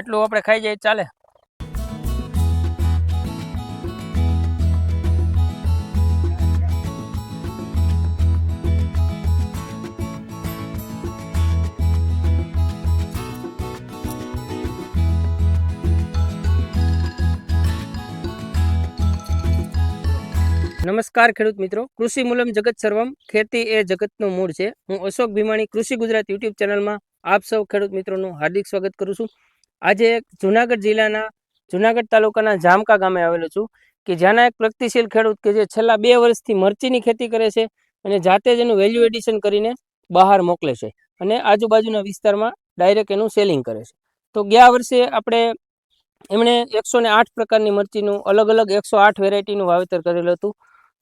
એટલું આપણે ખાઈ જાય ચાલે. નમસ્કાર ખેડૂત મિત્રો. કૃષિ મૂલમ જગત સર્વમ, ખેતી એ જગતનું મૂળ છે. હું અશોક ભીમાણી, કૃષિ ગુજરાત યુટ્યુબ ચેનલમાં આપ સૌ ખેડૂત મિત્રોનું હાર્દિક સ્વાગત કરું છું. આજે જુનાગઢ જિલ્લાના, જુનાગઢ તાલુકાના જામકા ગામે આવેલો છું કે જ્યાંના એક પ્રગતિશીલ ખેડૂત કે જે છેલ્લા બે વર્ષથી મરચીની ખેતી કરે છે અને જાતે જ એનું વેલ્યુ એડિશન કરીને બહાર મોકલે છે અને આજુબાજુના વિસ્તારમાં ડાયરેક્ટ એનું સેલિંગ કરે છે. તો ગયા વર્ષે આપણે એમણે એકસો ને આઠ પ્રકારની મરચીનું અલગ અલગ એકસો આઠ વેરાયટીનું વાવેતર કરેલું હતું.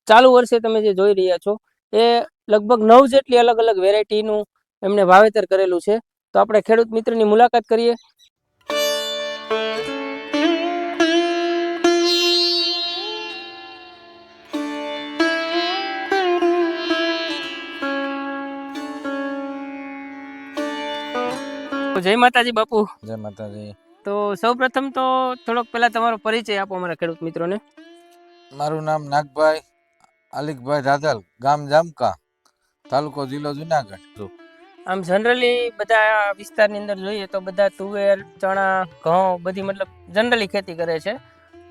ચાલુ વર્ષે તમે જે જોઈ રહ્યા છો એ લગભગ નવ જેટલી અલગ અલગ વેરાયટીનું એમણે વાવેતર કરેલું છે. તો આપણે ખેડૂત મિત્રની મુલાકાત કરીએ. જય માતાજી બાપુ. જય માતાજી. તો સૌ પ્રથમ તો થોડોક પહેલા તમારો પરિચય આપો અમારા ખેડૂત મિત્રોને. મારું નામ નાગભાઈ અલિકભાઈ રાધલ ગામ જામકા તાલુકો જિલ્લો જુનાગઢ. આમ જનરલી બધા વિસ્તારની અંદર જોઈએ તો બધા તુવેર ચણા ઘઉં બધી મતલબ જનરલી ખેતી કરે છે.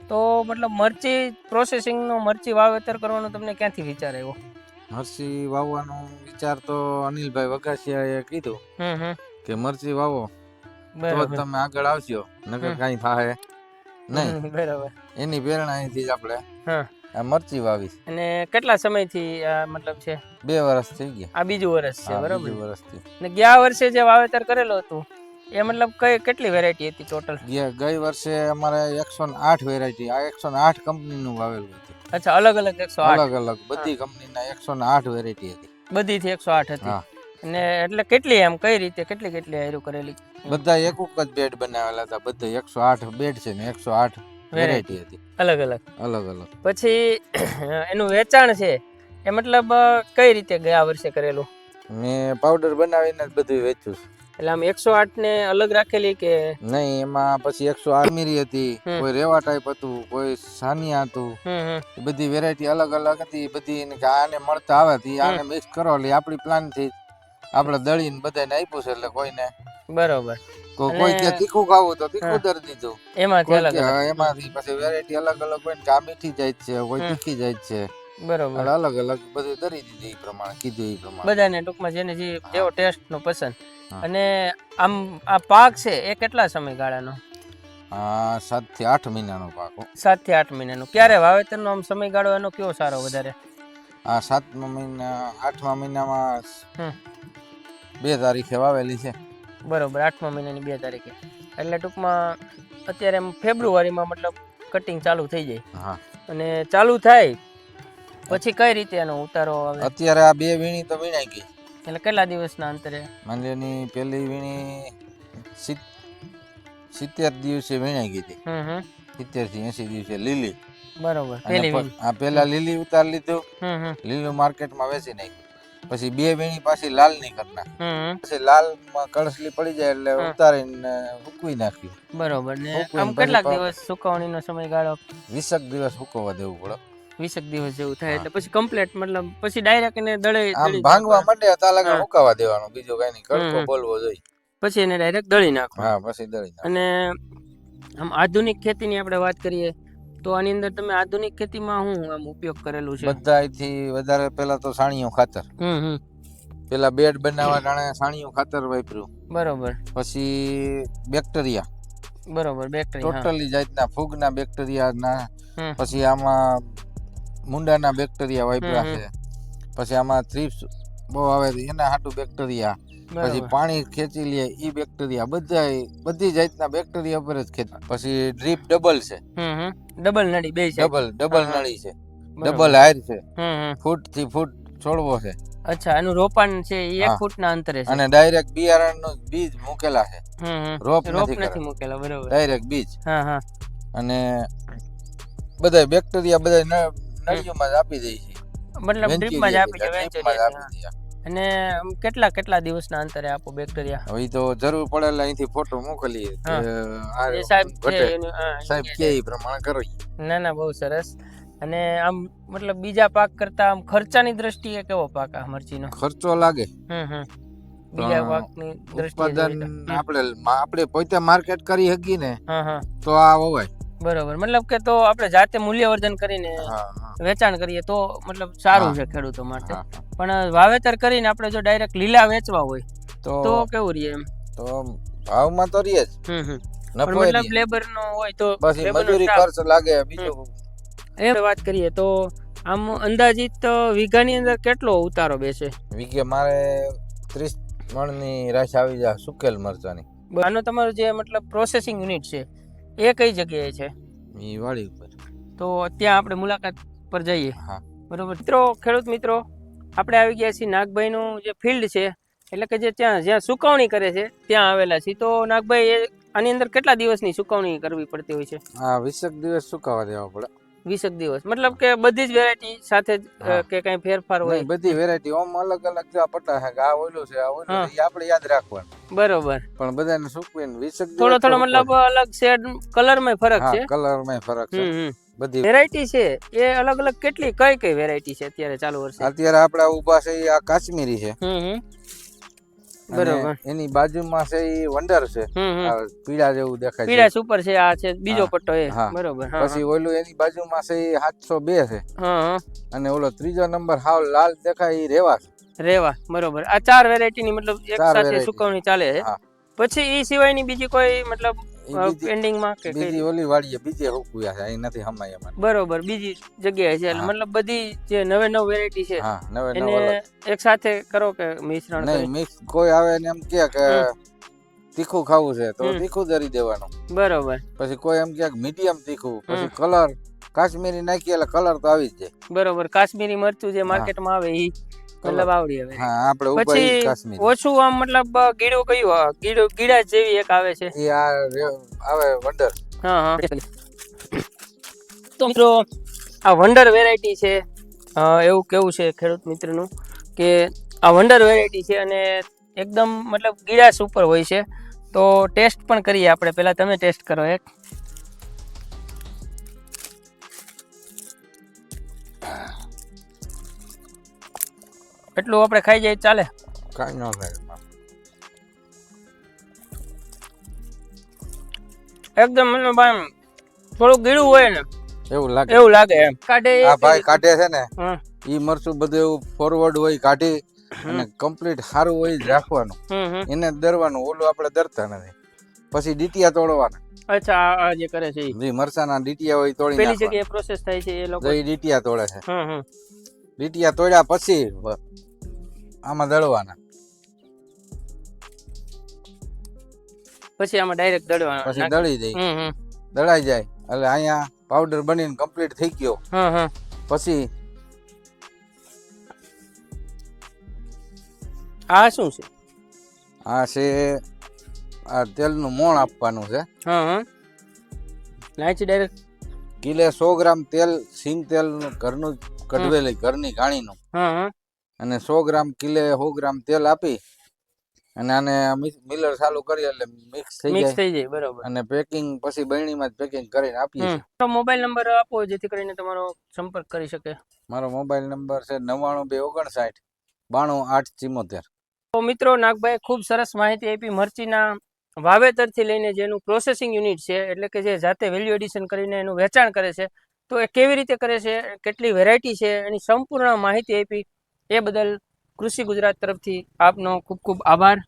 તો મતલબ મરચી પ્રોસેસિંગનો મરચી વાવેતર કરવાનો તમને ક્યાંથી વિચાર આવ્યો? મરચી વાવવાનો વિચાર તો અનિલભાઈ વઘાસિયાએ કીધું કે મરચી વાવો તો તમે આગળ આવશો નકર. કાંઈ થાય નહીં. બરાબર. એની પ્રેરણા અહીંથી જ આપણે હા. આ મરચી વાવી અને કેટલા સમયથી આ મતલબ છે? બે વર્ષ થઈ ગયા. આ બીજું વર્ષ છે બરાબર. બીજું વર્ષથી ને ગયા વર્ષે જે વાવેતર કરેલું હતું એ મતલબ કઈ કેટલી વેરાયટી હતી ટોટલ ગઈ વર્ષે અમારે એકસો આઠ વેરાયટી આ એકસો આઠ કંપનીનું વાવેલું હતું. અચ્છા અલગ અલગ એકસો અલગ અલગ બધી કંપનીના એકસો આઠ વેરાયટી હતી. બધીથી એકસો આઠ હતી. અને એટલે કેટલી એમ કઈ રીતે કેટલી કેટલી આયરું કરેલી? બધા એક જ બેડ બનાવેલા હતા બધા એકસો આઠ બેડ છે ને એકસો આઠ વેરાયટી હતી. અલગ અલગ. અલગ અલગ. પછી એનું વેચાણ છે એ મતલબ કઈ રીતે ગયા વર્ષે કરેલું? મેં પાવડર બનાવીને જ બધું વેચ્યું. એટલે આમ એકસો આઠ ને અલગ રાખેલી કે? નહીં એમાં પછી એકસો આઠ મીરી હતી કોઈ રેવા ટાઈપ હતું કોઈ સાનિયા હતું. એ બધી વેરાયટી અલગ અલગ હતી બધી આને મળતા આવે આને મિક્સ કરો એટલે આપણી પ્લાનથી આપણે દળીને બધાને આપ્યું છે એટલે કોઈને. બરોબર. કોઈ કે તીખું ખાવું તો તીખું દર દીધું એમાંથી અલગ એમાંથી પછી વેરાયટી અલગ અલગ હોય કા મીઠી જાય છે કોઈ. તીખી જાય છે. બરોબર. અલગ અલગ બધું દરી દીધું એ પ્રમાણે કીધું એ પ્રમાણે. બધાને ટૂંકમાં જેને જે જેવો ટેસ્ટ નો પસંદ. અને આમ આ પાક છે એ કેટલા સમયગાળાનો? હા સાતથી આઠ મહિનાનો પાક સાતથી આઠ મહિનાનો. ક્યારે વાવેતરનો આમ સમયગાળો એનો કયો સારો વધારે? આ સાતમા મહિના આઠમા મહિનામાં. બે તારીખે વાવેલી છે. બરોબર આઠમા મહિનાની બે તારીખે. એટલે ટૂંકમાં અત્યારે ફેબ્રુઆરીમાં મતલબ કટિંગ ચાલુ થઈ જાય. હા. અને ચાલુ થાય પછી કઈ રીતે એનો ઉતારો આવે? અત્યારે આ બે વીણી તો વીણાઈ ગઈ. એટલે કેટલા દિવસના અંતરે? માંડવીની પહેલી વીણી સિત- સિત્તેર દિવસે વીણાઈ ગઈ હતી. સિત્તેરથી એસી દિવસે લીલી. બરોબર આ પેલા લીલી ઉતાર લીધું. લીલું માર્કેટમાં વેચી નાખ્યું. પછી બે વેણી પાછી લાલની કરી નાખી પછી લાલમાં કળસલી પડી જાય એટલે. ઉતારીને સૂકવી નાખ્યું. બરોબર. ને આમ કેટલા દિવસ સુકવણી નો સમય સમયગાળો વીસક દિવસ સુકવવા દેવું પડે. વીસક દિવસ જેવું થાય એટલે પછી કમ્પ્લીટ મતલબ પછી ડાયરેક્ટ એને દળે આમ ભાંગવા માટે માંડે ત્યાં લગે સુકાવા દેવાનું. બીજું કઈ નહીં. કડકો બોલવો જોઈએ. પછી એને ડાયરેક્ટ દળી નાખો હા પછી દળી નાખો અને આમ આધુનિક ખેતીની આપણે વાત કરીએ તો આની અંદર તમે આધુનિક ખેતીમાં શું આમ ઉપયોગ કરેલું છે? બધાથી વધારે પહેલા તો સાણીયું ખાતર. હમ હમ. પેલા બેડ બનાવવા ટાણે સાણીયું ખાતર વાપર્યું. બરોબર. પછી બેક્ટેરિયા. બરોબર બેક્ટેરિયા ટોટલી જાતના ફૂગના બેક્ટેરિયા ના પછી આમાં મુંડાના બેક્ટેરિયા વાપર્યા છે. પછી આમાં થ્રીપ્સ બહુ આવે છે. એના હાટુ બેક્ટેરિયા. પછી પાણી ખેંચી લે ઈ બેક્ટેરિયા બધા બધી જાતના બેક્ટેરિયા પર જ ખેંચે. પછી ડ્રીપ ડબલ છે. ડબલ નળી બે છે ડબલ ડબલ. નળી છે. ડબલ હાર છે. ફૂટથી ફૂટ છોડવો છે. અચ્છા એનું રોપાણ છે એ એક ફૂટ ફૂટના અંતરે છે. અને ડાયરેક્ટ બિયારણનું બીજ મૂકેલા છે. રોપ રોપ નથી. મૂકેલા બરોબર. ડાયરેક્ટ બીજ. હા હા. અને બધા બેક્ટેરિયા બધા નળીઓમાં જ આપી દે છે. મતલબ ડ્રીપમાં જ આપી છે વેન્ચુરિયા, અને આમ કેટલા કેટલા દિવસના અંતરે આપો બેક્ટેરિયા હવે તો જરૂર પડે એટલે અહીંથી ફોટો મોકલીએ સાહેબ કે પ્રમાણે કરો ના ના બહુ સરસ. અને આમ મતલબ બીજા પાક કરતા આમ ખર્ચાની દ્રષ્ટિએ કેવો પાક આ મરચીનો? ખર્ચો લાગે. હમ હમ. બીજા પાકની દ્રષ્ટિએ. આપણે આપણે પોતે માર્કેટ કરી શકીએ ને તો આ વવાય. બરોબર. મતલબ કે તો આપણે જાતે મૂલ્યવર્ધન કરીને વેચાણ કરીએ તો મતલબ સારું છે ખેડૂતો માટે. પણ વાવેતર કરીને આપણે જો ડાયરેક્ટ લીલા વેચવા હોય તો તો કેવું રહે એમ? તો ભાવમાં તો રહે જ. મતલબ લેબર નો હોય તો બસ મજૂરી ખર્ચ લાગે બીજું એમ વાત કરીએ તો આમ અંદાજિત વીઘાની અંદર કેટલો ઉતારો બેસે? વીઘે મારે ત્રીસ મણની રાશ આવી જાય સુકેલ મરચાની. આનો તમારો જે મતલબ પ્રોસેસિંગ યુનિટ છે એ કઈ જગ્યાએ છે? વાડી ઉપર. તો ત્યાં આપણે મુલાકાત પર જઈએ. હા. બરોબર. મિત્રો ખેડૂત મિત્રો આપણે આવી ગયા છીએ નાગભાઈનું જે ફિલ્ડ છે એટલે કે જે ત્યાં જ્યાં સુકવણી કરે છે ત્યાં આવેલા છીએ. તો નાગભાઈ એ આની અંદર કેટલા દિવસની સુકવણી કરવી પડતી હોય છે? હા વીસેક દિવસ સુકાવા દેવા પડે. વીસેક દિવસ. મતલબ કે બધી જ વેરાયટી સાથે. કે કઈ ફેરફાર હોય. બધી વેરાયટી ઓમ અલગ અલગ જો આ હે આ ઓયલું છે આ ઓયલું. છે આપણે યાદ રાખવાનું. બરોબર. પણ બધાને સુકવીને વીસેક થોડો થોડો મતલબ અલગ શેડ કલરમાં ફરક છે. કલરમાં ફરક છે. બધી વેરાયટી છે. એ અલગ અલગ કેટલી કઈ કઈ વેરાયટી છે અત્યારે ચાલુ વર્ષે? અત્યારે આપણે ઊભા છે આ કાશ્મીરી છે. હમ. બરોબર. એની બાજુમાં છે ઈ વંડર છે. પીળા જેવું દેખાય છે. પીળા સુપર છે આ છે બીજો પટ્ટો એ. બરોબર પછી ઓલું એની બાજુમાં છે એ સાતસો બે છે. અને ઓલો ત્રીજો નંબર હાવ લાલ દેખાય એ રેવા રેવા બરોબર. આ ચાર વેરાયટી ની મતલબ એક સાથે સુકવણી ચાલે છે. પછી એ સિવાયની બીજી કોઈ મતલબ ઈ બીજી પેન્ડિંગમાં કે બીજી ઓલી વાડીએ બીજે હુકવ્યા છે અહીં નથી હમાય અમારે. બરોબર બીજી જગ્યાએ છે એટલે મતલબ બધી જે નવે નવ વેરાયટી છે હા નવે નવ એક સાથે કરો કે મિશ્રણ નહીં મિક્સ કોઈ આવે ને એમ કે કે તીખું ખાવું છે તો તીખું દરી દેવાનું. બરોબર. પછી કોઈ એમ કે મીડિયમ તીખું પછી કલર કાશ્મીરી નાખીએ એટલે કલર તો આવી જ જાય. બરોબર કાશ્મીરી મરચું જે માર્કેટમાં આવે ઈ. મતલબ આવડી આવે હા આપણે ઉપર ઈ ઓછું આમ મતલબ ગીડું કયું ગીડું ગીડા જેવી એક આવે છે. એ આ આવે વંડર. હા હા. તો મિત્રો આ વંડર વેરાયટી છે. એવું કેવું છે ખેડૂત મિત્રનું? કે આ વંડર વેરાયટી છે અને એકદમ મતલબ ગીડા ઉપર હોય છે. તો ટેસ્ટ પણ કરીએ આપણે. પેલા તમે ટેસ્ટ કરો એક. એટલું આપણે ખાઈ જાય ચાલે. કાંઈ ન થાય એકદમ મને ભાઈ થોડું ગીળું હોય ને એવું લાગે. એવું લાગે એમ. કાઢે આ ભાઈ કાઢે છે ને હા. ઈ મરચું બધું એવું ફોરવર્ડ હોય કાઢી અને કમ્પ્લીટ સારું હોય જ રાખવાનું. એને દરવાનું ઓલું આપણે દરતા નથી. પછી ડીટીયા તોડવાના. અચ્છા આ જે કરે છે. જે મરચાના ડીટીયા હોય તોડી પેલી જગ્યાએ પ્રોસેસ થાય છે એ લોકો. એ ડીટીયા તોડે છે. હમ હમ. ડીટીયા તોડ્યા પછી આમાં દળવાના. પછી આમાં ડાયરેક્ટ દળવાના. પછી દળી હમ દળાઈ જાય. એટલે અહીંયા પાવડર બનીને કમ્પ્લીટ થઈ ગયો. પછી આ શું છે? આ છે આ તેલનું મોણ આપવાનું છે. હા નાચી ડાયરેક્ટ કિલે સો ગ્રામ તેલ સિંગ તેલ ઘરનું કઢવેલી ઘરની ઘાણીનું. અને સો ગ્રામ કિલે સો ગ્રામ તેલ આપી અને આને મિલર ચાલુ કરી એટલે મિક્સ થઈ મિક્સ જાય. થઈ જાય બરોબર. અને પેકિંગ પછી બરણીમાં જ પેકિંગ કરીને આપીએ તો મોબાઈલ નંબર આપો જેથી કરીને તમારો સંપર્ક કરી શકે. મારો મોબાઈલ નંબર છે નવ્વાણું બે ઓગણસાઠ બાણું આઠ ચિમોતેર. તો મિત્રો નાગભાઈ ખૂબ સરસ માહિતી આપી. મરચીના વાવેતરથી લઈને જેનું પ્રોસેસિંગ યુનિટ છે એટલે કે જે જાતે વેલ્યુ એડિશન કરીને એનું વેચાણ કરે છે તો એ કેવી રીતે કરે છે, કેટલી વેરાયટી છે, એની સંપૂર્ણ માહિતી આપી. એ બદલ કૃષિ ગુજરાત તરફથી આપનો ખૂબ ખૂબ આભાર.